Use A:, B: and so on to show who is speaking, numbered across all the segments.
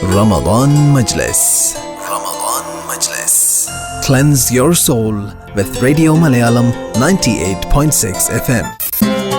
A: Ramadan Majlis. Ramadan Majlis. Cleanse your soul with Radio Malayalam 98.6 FM.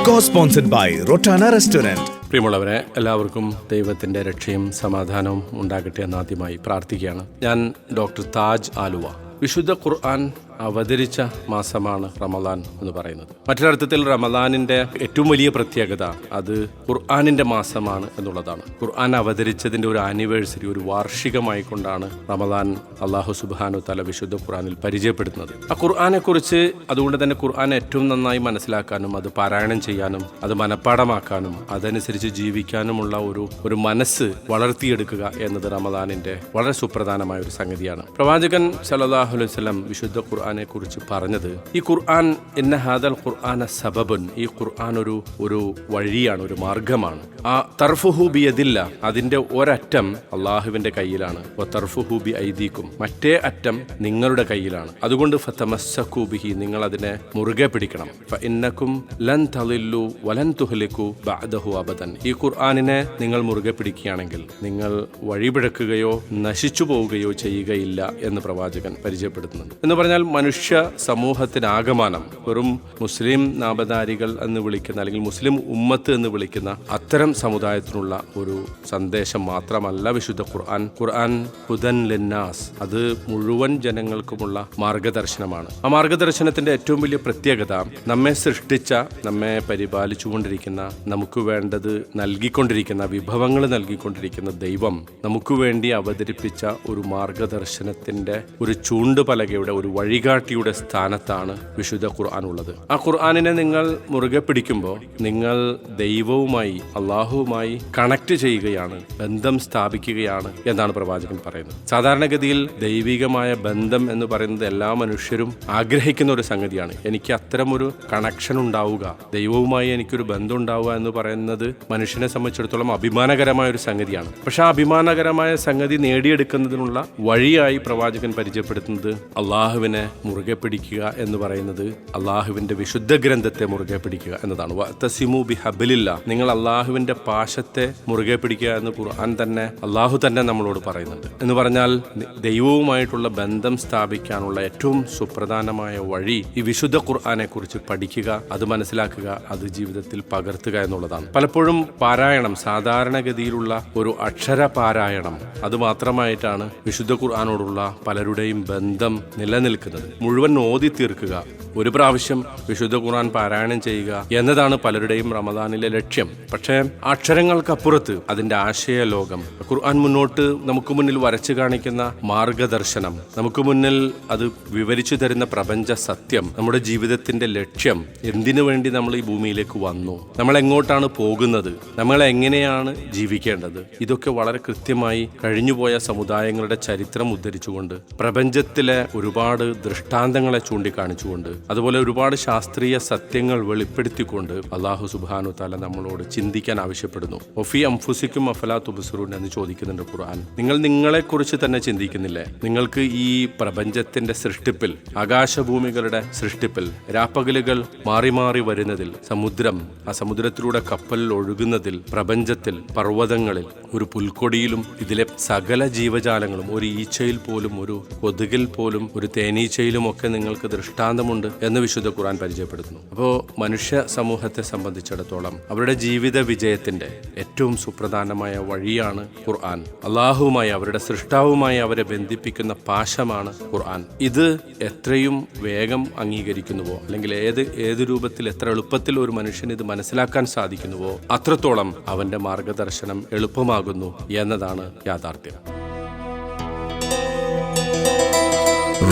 B: co-sponsored by Rotana Restaurant.
C: പ്രിയമുള്ളവരെ എല്ലാവർക്കും ദൈവത്തിന്റെ രക്ഷയും സമാധാനവും ഉണ്ടാകട്ടെ എന്നാദ്യമായി പ്രാർത്ഥിക്കുകയാണ് ഞാൻ ഡോക്ടർ താജ് ആലുവ വിശുദ്ധ ഖുർആൻ അവതരിച്ച മാസമാണ് റമദാൻ എന്ന് പറയുന്നത്. മറ്റൊരർത്ഥത്തിൽ റമദാനിന്റെ ഏറ്റവും വലിയ പ്രത്യേകത അത് ഖുർആാനിന്റെ മാസമാണ് എന്നുള്ളതാണ്. ഖുർആൻ അവതരിച്ചതിന്റെ ഒരു ആനിവേഴ്സറി ഒരു വാർഷികമായി കൊണ്ടാണ് റമദാൻ അള്ളാഹു സുബാനു തല വിശുദ്ധ ഖുർആാനിൽ പരിചയപ്പെടുത്തുന്നത് ആ ഖുർആനെ കുറിച്ച് അതുകൊണ്ട് തന്നെ ഖുർആൻ ഏറ്റവും നന്നായി മനസ്സിലാക്കാനും അത് പാരായണം ചെയ്യാനും അത് മനഃപ്പാടമാക്കാനും അതനുസരിച്ച് ജീവിക്കാനുമുള്ള ഒരു ഒരു മനസ്സ് വളർത്തിയെടുക്കുക എന്നത് റമദാനിന്റെ വളരെ സുപ്രധാനമായ ഒരു സംഗതിയാണ്. പ്രവാചകൻ വസല്ലം വിശുദ്ധ ഖുർആനെ കുറിച്ച് പറഞ്ഞത്. ഈ ഖുർആൻ എന്ന ഹാദൽ ഖുർആന സബബൻ ഈ ഖുർആൻ ഒരു ഒരു വഴിയാണ് ഒരു മാർഗമാണ്. ആ തർഫുഹു ബി യദില്ല അതിന്റെ ഒരറ്റം അള്ളാഹുവിന്റെ കയ്യിലാണ്. തർഫുഹു ബി ഐദീക്കും മറ്റേ അറ്റം നിങ്ങളുടെ കയ്യിലാണ്. അതുകൊണ്ട് ഫതമസ്സക്കു ബിഹി നിങ്ങൾ അതിനെ മുറുകെ പിടിക്കണം. ഇന്നക്കും ലൻ തളില്ലു വലൻ തുഹലിക്കു ബഅദഹു അബദൻ. ഈ ഖുർആാനിനെ നിങ്ങൾ മുറുകെ പിടിക്കുകയാണെങ്കിൽ നിങ്ങൾ വഴിപിഴക്കുകയോ നശിച്ചു പോവുകയോ ചെയ്യുകയില്ല എന്ന് പ്രവാചകൻ പരിചയപ്പെടുത്തുന്നുണ്ട്. എന്ന് പറഞ്ഞാൽ മനുഷ്യ സമൂഹത്തിനാകമാനം വെറും മുസ്ലിം നാമധാരികൾ എന്ന് വിളിക്കുന്ന അല്ലെങ്കിൽ മുസ്ലിം ഉമ്മത്ത് എന്ന് വിളിക്കുന്ന അത്തരം സമുദായത്തിനുള്ള ഒരു സന്ദേശം മാത്രമല്ല വിശുദ്ധ ഖുർആൻ. ഖുർആൻ ഹുദൻ ലിന്നാസ്. അത് മുഴുവൻ ജനങ്ങൾക്കുമുള്ള മാർഗദർശനമാണ്. ആ മാർഗദർശനത്തിന്റെ ഏറ്റവും വലിയ പ്രത്യേകത നമ്മെ സൃഷ്ടിച്ച നമ്മെ പരിപാലിച്ചുകൊണ്ടിരിക്കുന്ന നമുക്ക് വേണ്ടത് നൽകിക്കൊണ്ടിരിക്കുന്ന വിഭവങ്ങൾ നൽകിക്കൊണ്ടിരിക്കുന്ന ദൈവം നമുക്ക് വേണ്ടി അവതരിപ്പിച്ച ഒരു മാർഗദർശനത്തിന്റെ ഒരു ചൂണ്ടുപലകയുടെ ഒരു വഴികാട്ടിയുടെ സ്ഥാനത്താണ് വിശുദ്ധ ഖുർആൻ ഉള്ളത്. ആ ഖുർആാനിനെ നിങ്ങൾ മുറുകെ പിടിക്കുമ്പോൾ നിങ്ങൾ ദൈവവുമായി അള്ളാഹുവുമായി കണക്ട് ചെയ്യുകയാണ് ബന്ധം സ്ഥാപിക്കുകയാണ് എന്നാണ് പ്രവാചകൻ പറയുന്നത്. സാധാരണഗതിയിൽ ദൈവികമായ ബന്ധം എന്ന് പറയുന്നത് എല്ലാ മനുഷ്യരും ആഗ്രഹിക്കുന്ന ഒരു സംഗതിയാണ്. എനിക്ക് അത്തരമൊരു കണക്ഷൻ ഉണ്ടാവുക ദൈവവുമായി എനിക്കൊരു ബന്ധം ഉണ്ടാവുക എന്ന് പറയുന്നത് മനുഷ്യനെ സംബന്ധിച്ചിടത്തോളം അഭിമാനകരമായ ഒരു സംഗതിയാണ്. പക്ഷെ ആ അഭിമാനകരമായ സംഗതി നേടിയെടുക്കുന്നതിനുള്ള വഴിയായി പ്രവാചകൻ പരിചയപ്പെടുത്തുന്നത് അള്ളാഹുവിനെ മുറുകെ പിടിക്കുക എന്ന് പറയുന്നത് അള്ളാഹുവിന്റെ വിശുദ്ധ ഗ്രന്ഥത്തെ മുറുകെ പിടിക്കുക എന്നതാണ്. വഅ്തസിമു ബിഹബ്ലില്ല. നിങ്ങൾ അള്ളാഹുവിന്റെ പാശത്തെ മുറുകെ പിടിക്കുക എന്ന് ഖുർആൻ തന്നെ അള്ളാഹു തന്നെ നമ്മളോട് പറയുന്നുണ്ട്. എന്ന് പറഞ്ഞാൽ ദൈവവുമായിട്ടുള്ള ബന്ധം സ്ഥാപിക്കാനുള്ള ഏറ്റവും സുപ്രധാനമായ വഴി ഈ വിശുദ്ധ ഖുർആനെ കുറിച്ച് പഠിക്കുക അത് മനസ്സിലാക്കുക അത് ജീവിതത്തിൽ പകർത്തുക എന്നുള്ളതാണ്. പലപ്പോഴും പാരായണം സാധാരണഗതിയിലുള്ള ഒരു അക്ഷര പാരായണം അത് മാത്രമായിട്ടാണ് വിശുദ്ധ ഖുർആാനോടുള്ള പലരുടെയും ബന്ധം നിലനിൽക്കുന്നത്. മുഴുവൻ ഓതി തീർക്കുക. ഒരു പ്രാവശ്യം വിശുദ്ധ ഖുർആൻ പാരായണം ചെയ്യുക എന്നതാണ് പലരുടെയും റമദാനിലെ ലക്ഷ്യം. പക്ഷേ അക്ഷരങ്ങൾക്കപ്പുറത്ത് അതിന്റെ ആശയ ലോകം ഖുർആൻ മുന്നോട്ട് നമുക്ക് മുന്നിൽ വരച്ചു കാണിക്കുന്ന മാർഗദർശനം നമുക്ക് മുന്നിൽ അത് വിവരിച്ചു തരുന്ന പ്രപഞ്ച സത്യം നമ്മുടെ ജീവിതത്തിന്റെ ലക്ഷ്യം എന്തിനു വേണ്ടി നമ്മൾ ഈ ഭൂമിയിലേക്ക് വന്നു നമ്മൾ എങ്ങോട്ടാണ് പോകുന്നത് നമ്മൾ എങ്ങനെയാണ് ജീവിക്കേണ്ടത് ഇതൊക്കെ വളരെ കൃത്യമായി കഴിഞ്ഞുപോയ സമുദായങ്ങളുടെ ചരിത്രം ഉദ്ധരിച്ചുകൊണ്ട് പ്രപഞ്ചത്തിലെ ഒരുപാട് ദൃഷ്ടാന്തങ്ങളെ ചൂണ്ടിക്കാണിച്ചുകൊണ്ട് അതുപോലെ ഒരുപാട് ശാസ്ത്രീയ സത്യങ്ങൾ വെളിപ്പെടുത്തിക്കൊണ്ട് അള്ളാഹു സുബാനു താല നമ്മളോട് ചിന്തിക്കാൻ ആവശ്യപ്പെടുന്നു. ഒഫി അംഫുസിക്കും അഫലാ തുബസുറൂൻ എന്ന് ചോദിക്കുന്നുണ്ട് ഖുർആൻ. നിങ്ങൾ നിങ്ങളെക്കുറിച്ച് തന്നെ ചിന്തിക്കുന്നില്ലേ? നിങ്ങൾക്ക് ഈ പ്രപഞ്ചത്തിന്റെ സൃഷ്ടിപ്പിൽ ആകാശഭൂമികളുടെ സൃഷ്ടിപ്പിൽ രാപ്പകലുകൾ മാറി മാറി വരുന്നതിൽ സമുദ്രം ആ സമുദ്രത്തിലൂടെ കപ്പലിൽ ഒഴുകുന്നതിൽ പ്രപഞ്ചത്തിൽ പർവതങ്ങളിൽ ഒരു പുൽക്കൊടിയിലും ഇതിലെ സകല ജീവജാലങ്ങളും ഒരു ഈച്ചയിൽ പോലും ഒരു കൊതുകിൽ പോലും ഒരു തേനീച്ചയിലും ഒക്കെ നിങ്ങൾക്ക് ദൃഷ്ടാന്തമുണ്ട് എന്ന് വിശുദ്ധ ഖുർആൻ പരിചയപ്പെടുത്തുന്നു. അപ്പോൾ മനുഷ്യ സമൂഹത്തെ സംബന്ധിച്ചിടത്തോളം അവരുടെ ജീവിത വിജയത്തിന്റെ ഏറ്റവും സുപ്രധാനമായ വഴിയാണ് ഖുർആൻ. അള്ളാഹുവുമായി അവരുടെ സൃഷ്ടാവുമായി അവരെ ബന്ധിപ്പിക്കുന്ന പാശമാണ് ഖുർആൻ. ഇത് എത്രയും വേഗം അംഗീകരിക്കുന്നുവോ അല്ലെങ്കിൽ ഏത് ഏത് രൂപത്തിൽ എത്ര എളുപ്പത്തിൽ ഒരു മനുഷ്യന് ഇത് മനസ്സിലാക്കാൻ സാധിക്കുന്നുവോ അത്രത്തോളം അവന്റെ മാർഗദർശനം എളുപ്പമാകുന്നു എന്നതാണ് യാഥാർത്ഥ്യം.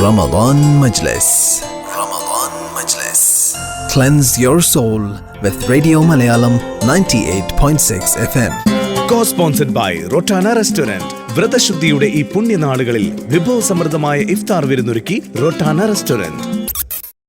A: Ramadan Majlis. Ramadan Majlis. Cleanse your soul with Radio Malayalam 98.6 FM.
B: co-sponsored by Rotana Restaurant. വ്രതശുദ്ധിയുടെ ഈ പുണ്യനാളുകളിൽ വിഭവസമൃദ്ധമായ ഇഫ്താർ വിരുന്നൊരുക്കി റൊട്ടാന റെസ്റ്റോറന്റ്